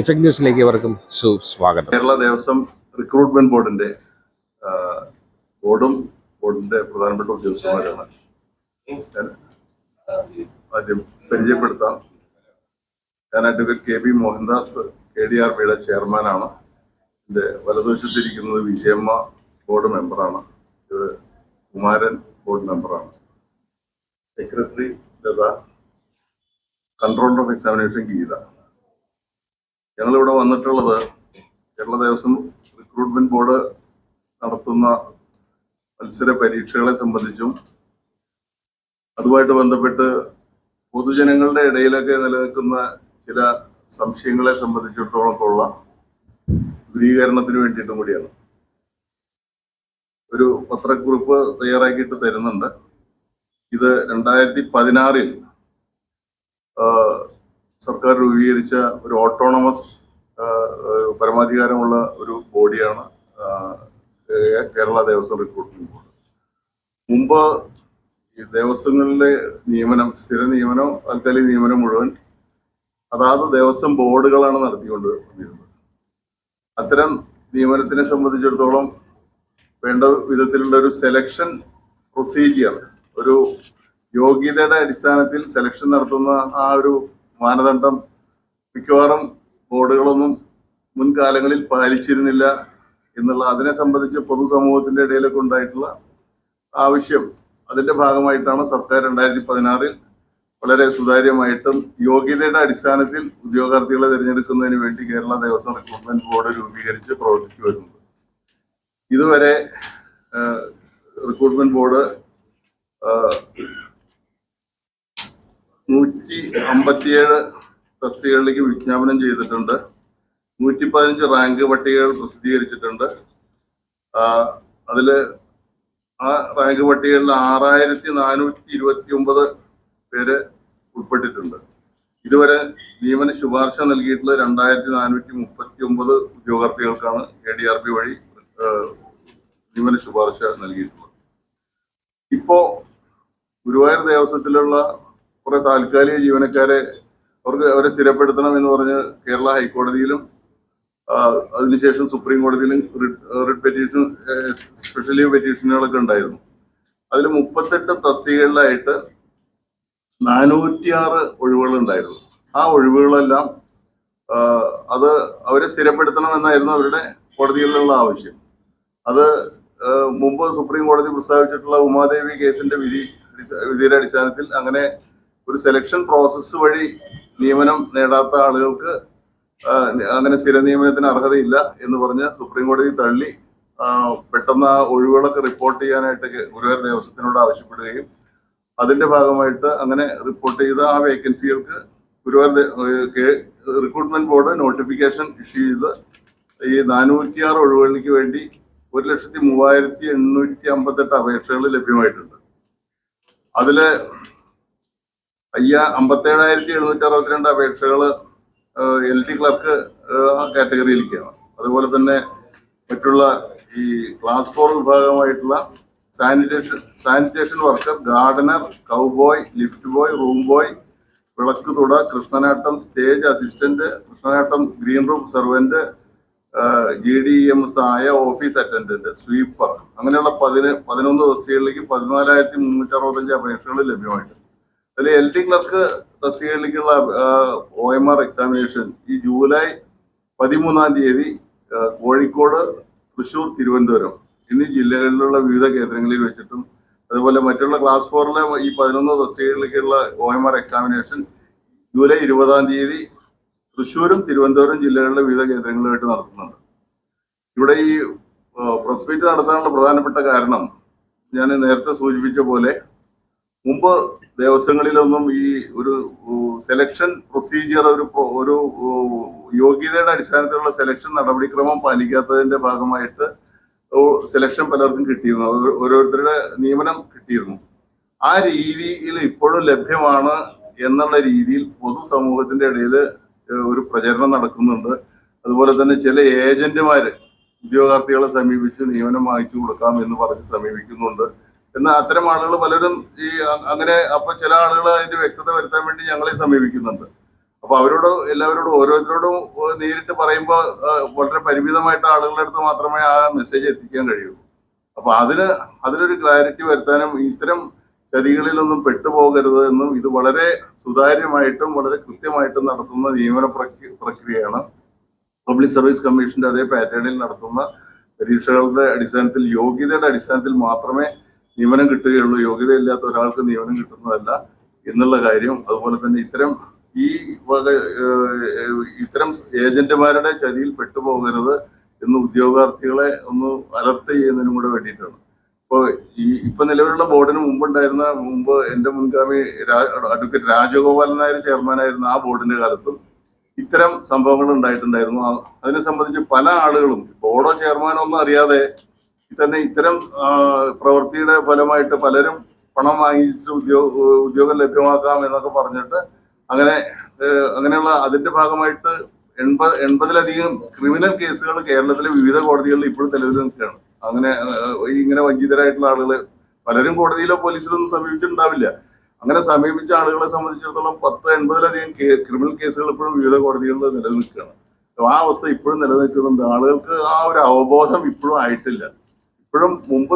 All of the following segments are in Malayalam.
ഇഫക്ട് ന്യൂസിലേക്ക് ഇവർക്കും സുസ്വാഗതം. കേരള ദേവസ്വം റിക്രൂട്ട്മെന്റ് ബോർഡിന്റെ ബോർഡും ബോർഡിന്റെ പ്രധാനപ്പെട്ട ഉദ്യോഗസ്ഥന്മാരാണ്. ആദ്യം പരിചയപ്പെടുത്താം. ഞാൻ advocate K P Mohandas K D R ബിയുടെ ചെയർമാനാണ്. എന്റെ വലതുവശത്തിരിക്കുന്നത് വിജയമ്മ ബോർഡ് മെമ്പറാണ്. ഇത് കുമാരൻ ബോർഡ് മെമ്പറാണ്. Secretary Latha controller of examination Geetha. ഞങ്ങളിവിടെ വന്നിട്ടുള്ളത് കേരള ദേവസ്വം റിക്രൂട്ട്മെന്റ് ബോർഡ് നടത്തുന്ന മത്സര പരീക്ഷകളെ സംബന്ധിച്ചും അതുമായിട്ട് ബന്ധപ്പെട്ട് പൊതുജനങ്ങളുടെ ഇടയിലൊക്കെ നിലനിൽക്കുന്ന ചില സംശയങ്ങളെ സംബന്ധിച്ചിടത്തോളമൊക്കെയുള്ള ദൂരീകരണത്തിന് വേണ്ടിയിട്ടും കൂടിയാണ്. ഒരു പത്രക്കുറിപ്പ് തയ്യാറാക്കിയിട്ട് തരുന്നുണ്ട്. ഇത് രണ്ടായിരത്തി പതിനാറിൽ സർക്കാർ രൂപീകരിച്ച ഒരു ഓട്ടോണമസ് പരമാധികാരമുള്ള ഒരു ബോഡിയാണ് കേരള ദേവസ്വം റിക്രൂട്ട്മെന്റ് ബോർഡ് മുമ്പ് ഈ ദേവസ്വങ്ങളിലെ നിയമനം സ്ഥിര നിയമനം താൽക്കാലിക നിയമനം മുഴുവൻ അതാത് ദേവസ്വം ബോർഡുകളാണ് നടത്തിക്കൊണ്ട് വന്നിരുന്നത്. അത്തരം നിയമനത്തിനെ സംബന്ധിച്ചിടത്തോളം വേണ്ട വിധത്തിലുള്ള ഒരു സെലക്ഷൻ പ്രൊസീജിയർ ഒരു യോഗ്യതയുടെ അടിസ്ഥാനത്തിൽ സെലക്ഷൻ നടത്തുന്ന ആ ഒരു മാനദണ്ഡം മിക്കവാറും ബോർഡുകളൊന്നും മുൻകാലങ്ങളിൽ പാലിച്ചിരുന്നില്ല എന്നുള്ള അതിനെ സംബന്ധിച്ച് പൊതുസമൂഹത്തിന്റെ ഇടയിലൊക്കെ ഉണ്ടായിട്ടുള്ള ആവശ്യം അതിന്റെ ഭാഗമായിട്ടാണ് സർക്കാർ രണ്ടായിരത്തി പതിനാറിൽ വളരെ സുതാര്യമായിട്ടും യോഗ്യതയുടെ അടിസ്ഥാനത്തിൽ ഉദ്യോഗാർത്ഥികളെ തിരഞ്ഞെടുക്കുന്നതിന് വേണ്ടി കേരള ദേവസ്വം റിക്രൂട്ട്മെന്റ് ബോർഡ് രൂപീകരിച്ച് പ്രവർത്തിച്ചു വരുന്നത്. ഇതുവരെ റിക്രൂട്ട്മെന്റ് ബോർഡ് നൂറ്റി അമ്പത്തിയേഴ് തസ്തികകളിലേക്ക് വിജ്ഞാപനം ചെയ്തിട്ടുണ്ട്. നൂറ്റി പതിനഞ്ച് റാങ്ക് പട്ടികകൾ പ്രസിദ്ധീകരിച്ചിട്ടുണ്ട്. അതിൽ ആ റാങ്ക് പട്ടികകളിൽ ആറായിരത്തി നാനൂറ്റി ഇരുപത്തി ഒമ്പത് പേര് ഉൾപ്പെട്ടിട്ടുണ്ട്. ഇതുവരെ നിയമന ശുപാർശ നൽകിയിട്ടുള്ള രണ്ടായിരത്തി നാനൂറ്റി മുപ്പത്തി ഒമ്പത് ഉദ്യോഗാർത്ഥികൾക്കാണ് എ ഡി ആർ പി വഴി നിയമന ശുപാർശ നൽകിയിട്ടുള്ളത്. ഇപ്പോ ഗുരുവായൂർ ദേവസ്വത്തിലുള്ള കുറെ താൽക്കാലിക ജീവനക്കാരെ അവർക്ക് അവരെ സ്ഥിരപ്പെടുത്തണം എന്ന് പറഞ്ഞ് കേരള ഹൈക്കോടതിയിലും അതിനുശേഷം സുപ്രീം കോടതിയിലും റിട്ട് പെറ്റീഷൻ സ്പെഷ്യൽ ലീവ് പെറ്റീഷനുകളൊക്കെ ഉണ്ടായിരുന്നു. അതിൽ മുപ്പത്തെട്ട് തസ്തികകളിലായിട്ട് നാനൂറ്റിയാറ് ഒഴിവുകൾ ഉണ്ടായിരുന്നു ആ ഒഴിവുകളെല്ലാം അത് അവരെ സ്ഥിരപ്പെടുത്തണമെന്നായിരുന്നു അവരുടെ കോടതികളിലുള്ള ആവശ്യം. അത് മുമ്പ് സുപ്രീം കോടതി പ്രസ്താവിച്ചിട്ടുള്ള ഉമാദേവി കേസിന്റെ വിധി വിധിയുടെ അടിസ്ഥാനത്തിൽ അങ്ങനെ ഒരു സെലക്ഷൻ പ്രോസസ്സ് വഴി നിയമനം നേടാത്ത ആളുകൾക്ക് അങ്ങനെ സ്ഥിര നിയമനത്തിന് അർഹതയില്ല എന്ന് പറഞ്ഞ് സുപ്രീം കോടതി തള്ളി പെട്ടെന്ന് ആ ഒഴിവുകളൊക്കെ റിപ്പോർട്ട് ചെയ്യാനായിട്ട് ഗുരുവായൂർ ദേവസ്വത്തിനോട് ആവശ്യപ്പെടുകയും അതിന്റെ ഭാഗമായിട്ട് അങ്ങനെ റിപ്പോർട്ട് ചെയ്ത ആ വേക്കൻസികൾക്ക് Guruvayur recruitment board notification issue ചെയ്ത് ഈ നാനൂറ്റി ആറ് ഒഴിവുകളിലേക്ക് വേണ്ടി ഒരു ലക്ഷത്തി മൂവായിരത്തി എണ്ണൂറ്റി അമ്പത്തെട്ട് അപേക്ഷകൾ ലഭ്യമായിട്ടുണ്ട്. അതിൽ അയ്യ അമ്പത്തേഴായിരത്തി എഴുന്നൂറ്റി അറുപത്തിരണ്ട് അപേക്ഷകൾ എൽ ടി ക്ലർക്ക് കാറ്റഗറിയിലേക്കാണ് അതുപോലെ തന്നെ മറ്റുള്ള ഈ class four വിഭാഗമായിട്ടുള്ള sanitation sanitation worker gardener cowboy lift boy room boy വിളക്ക് തുട Krishnanattam stage assistant Krishnanattam green room servant G D M S ആയ ഓഫീസ് അറ്റൻഡന്റ് സ്വീപ്പർ അങ്ങനെയുള്ള പതിന് പതിനൊന്ന് ദിവസങ്ങളിലേക്ക് പതിനാലായിരത്തി മുന്നൂറ്റി അറുപത്തഞ്ച് അപേക്ഷകൾ ലഭ്യമായിട്ടുണ്ട്. അതിൽ എൽ ഡി ക്ലർക്ക് തസ്തികകളിലേക്കുള്ള ഒ എം ആർ എക്സാമിനേഷൻ ഈ ജൂലൈ പതിമൂന്നാം തീയതി കോഴിക്കോട് തൃശൂർ തിരുവനന്തപുരം എന്നീ ജില്ലകളിലുള്ള വിവിധ കേന്ദ്രങ്ങളിൽ വെച്ചിട്ടും അതുപോലെ മറ്റുള്ള ക്ലാസ് ഫോറിലെ ഈ പതിനൊന്ന് തസ്തികകളിലേക്കുള്ള O M R examination July ഇരുപതാം തീയതി തൃശ്ശൂരും തിരുവനന്തപുരം ജില്ലകളിലെ വിവിധ കേന്ദ്രങ്ങളിലായിട്ട് നടത്തുന്നുണ്ട്. ഇവിടെ ഈ പ്രസ് മീറ്റ് നടത്താനുള്ള പ്രധാനപ്പെട്ട കാരണം ഞാൻ നേരത്തെ സൂചിപ്പിച്ച പോലെ മുമ്പ് ദേവസ്വങ്ങളിലൊന്നും ഈ ഒരു സെലക്ഷൻ പ്രൊസീജിയർ ഒരു ഒരു യോഗ്യതയുടെ അടിസ്ഥാനത്തിലുള്ള സെലക്ഷൻ നടപടിക്രമം പാലിക്കാത്തതിന്റെ ഭാഗമായിട്ട് സെലക്ഷൻ പലർക്കും കിട്ടിയിരുന്നു. ഓരോ- ഓരോരുത്തരുടെ നിയമനം കിട്ടിയിരുന്നു. ആ രീതിയിൽ ഇപ്പോഴും ലഭ്യമാണ് എന്നുള്ള രീതിയിൽ പൊതുസമൂഹത്തിന്റെ ഇടയിൽ ഒരു പ്രചരണം നടക്കുന്നുണ്ട്. അതുപോലെ തന്നെ ചില ഏജന്റുമാര് ഉദ്യോഗാർത്ഥികളെ സമീപിച്ച് നിയമനം വാങ്ങിച്ചു കൊടുക്കാം എന്ന് പറഞ്ഞ് സമീപിക്കുന്നുണ്ട്. എന്നാൽ അത്തരം ആളുകൾ പലരും ഈ അങ്ങനെ അപ്പൊ ചില ആളുകൾ അതിന്റെ വ്യക്തത വരുത്താൻ വേണ്ടി ഞങ്ങളെ സമീപിക്കുന്നുണ്ട്. അപ്പൊ അവരോട് എല്ലാവരോടും ഓരോരുത്തരോടും നേരിട്ട് പറയുമ്പോൾ വളരെ പരിമിതമായിട്ട് ആളുകളുടെ അടുത്ത് മാത്രമേ ആ മെസ്സേജ് എത്തിക്കാൻ കഴിയുള്ളൂ. അപ്പൊ അതിന് അതിനൊരു ക്ലാരിറ്റി വരുത്താനും ഇത്തരം ചതികളിലൊന്നും പെട്ടുപോകരുത് എന്നും ഇത് വളരെ സുതാര്യമായിട്ടും വളരെ കൃത്യമായിട്ടും നടത്തുന്ന നിയമന പ്രക്രിയയാണ്. പബ്ലിക് സർവീസ് കമ്മീഷന്റെ അതേ പാറ്റേണിൽ നടത്തുന്ന പരീക്ഷകളുടെ അടിസ്ഥാനത്തിൽ യോഗ്യതയുടെ അടിസ്ഥാനത്തിൽ മാത്രമേ നിയമനം കിട്ടുകയുള്ളൂ. യോഗ്യതയില്ലാത്ത ഒരാൾക്ക് നിയമനം കിട്ടുന്നതല്ല എന്നുള്ള കാര്യം. അതുപോലെ തന്നെ ഇത്തരം ഈ വക ഇത്തരം ഏജന്റുമാരുടെ ചതിയിൽ പെട്ടുപോകരുത് എന്ന് ഉദ്യോഗാർത്ഥികളെ ഒന്ന് അലർട്ട് ചെയ്യുന്നതിനും കൂടെ വേണ്ടിയിട്ടാണ്. ഇപ്പോൾ ഈ ഇപ്പൊ നിലവിലുള്ള ബോർഡിന് മുമ്പുണ്ടായിരുന്ന മുമ്പ് എന്റെ മുൻഗാമി അഡ്വക്കേറ്റ് രാജഗോപാലൻ നായർ ചെയർമാനായിരുന്ന ആ ബോർഡിന്റെ കാലത്തും ഇത്തരം സംഭവങ്ങൾ ഉണ്ടായിട്ടുണ്ടായിരുന്നു. അതിനെ സംബന്ധിച്ച് പല ആളുകളും ബോർഡോ ചെയർമാനോ ഒന്നും അറിയാതെ തന്നെ ഇത്തരം പ്രവൃത്തിയുടെ ഫലമായിട്ട് പലരും പണം വാങ്ങിച്ചിട്ട് ഉദ്യോഗ ഉദ്യോഗം ലഭ്യമാക്കാം എന്നൊക്കെ പറഞ്ഞിട്ട് അങ്ങനെ അങ്ങനെയുള്ള അതിന്റെ ഭാഗമായിട്ട് എൺപത് എൺപതിലധികം ക്രിമിനൽ കേസുകൾ കേരളത്തിലെ വിവിധ കോടതികളിൽ ഇപ്പോഴും നിലവിൽ നിൽക്കുകയാണ്. അങ്ങനെ ഇങ്ങനെ വഞ്ചിതരായിട്ടുള്ള ആളുകൾ പലരും കോടതിയിലോ പോലീസിലോ ഒന്നും സമീപിച്ചിട്ടുണ്ടാവില്ല. അങ്ങനെ സമീപിച്ച ആളുകളെ സംബന്ധിച്ചിടത്തോളം പത്ത് എൺപതിലധികം ക്രിമിനൽ കേസുകൾ ഇപ്പോഴും വിവിധ കോടതികളിൽ നിലനിൽക്കുകയാണ്. ആ അവസ്ഥ ഇപ്പോഴും നിലനിൽക്കുന്നുണ്ട്. ആളുകൾക്ക് ആ ഒരു അവബോധം ഇപ്പോഴും ആയിട്ടില്ല. ഇപ്പോഴും മുമ്പ്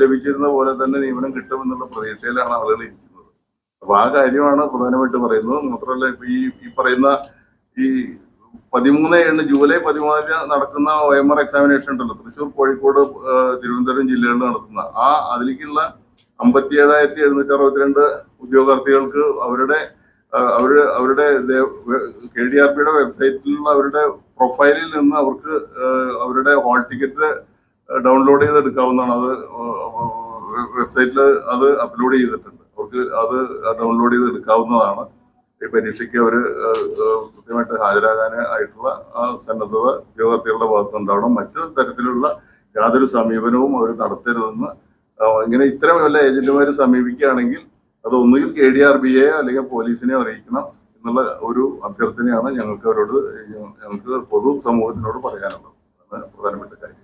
ലഭിച്ചിരുന്ന പോലെ തന്നെ നിയമനം കിട്ടുമെന്നുള്ള പ്രതീക്ഷയിലാണ് ആളുകൾ ഇരിക്കുന്നത്. അപ്പൊ ആ കാര്യമാണ് പ്രധാനമായിട്ട് പറയുന്നത്. മാത്രമല്ല ഇപ്പൊ ഈ ഈ പറയുന്ന ഈ പതിമൂന്ന് ഏഴ് ജൂലൈ പതിമൂന്നിന് നടക്കുന്ന ഒ എം ആർ എക്സാമിനേഷൻ ഉണ്ടല്ലോ. തൃശൂർ കോഴിക്കോട് തിരുവനന്തപുരം ജില്ലകളിൽ നടത്തുന്ന ആ അതിലേക്കുള്ള അമ്പത്തി ഏഴായിരത്തി എഴുന്നൂറ്റി അറുപത്തിരണ്ട് ഉദ്യോഗാർത്ഥികൾക്ക് അവരുടെ അവർ അവരുടെ കെ ഡി ആർ പിയുടെ വെബ്സൈറ്റിലുള്ള അവരുടെ പ്രൊഫൈലിൽ നിന്ന് അവർക്ക് അവരുടെ ഹോൾ ടിക്കറ്റ് ഡൗൺലോഡ് ചെയ്ത് എടുക്കാവുന്നതാണ് അത് വെബ്സൈറ്റിൽ അത് അപ്ലോഡ് ചെയ്തിട്ടുണ്ട്. അവർക്ക് അത് ഡൗൺലോഡ് ചെയ്ത് എടുക്കാവുന്നതാണ് ഈ പരീക്ഷയ്ക്ക് അവർ കൃത്യമായിട്ട് ഹാജരാകാൻ ആയിട്ടുള്ള ആ സന്നദ്ധത ഉദ്യോഗാർത്ഥികളുടെ ഭാഗത്തുനിന്നുണ്ടാവണം. മറ്റു തരത്തിലുള്ള യാതൊരു സമീപനവും അവർ നടത്തരുതെന്ന് ഇങ്ങനെ ഇത്തരം വല്ല ഏജന്റുമാർ സമീപിക്കുകയാണെങ്കിൽ അത് ഒന്നുകിൽ കെ ഡി ആർ ബി എ അല്ലെങ്കിൽ പോലീസിനെ അറിയിക്കണം എന്നുള്ള ഒരു അഭ്യർത്ഥനയാണ് ഞങ്ങൾക്ക് അവരോട് ഞങ്ങൾക്ക് പൊതു സമൂഹത്തിനോട് പറയാനുള്ളത്. പ്രധാനപ്പെട്ട കാര്യം.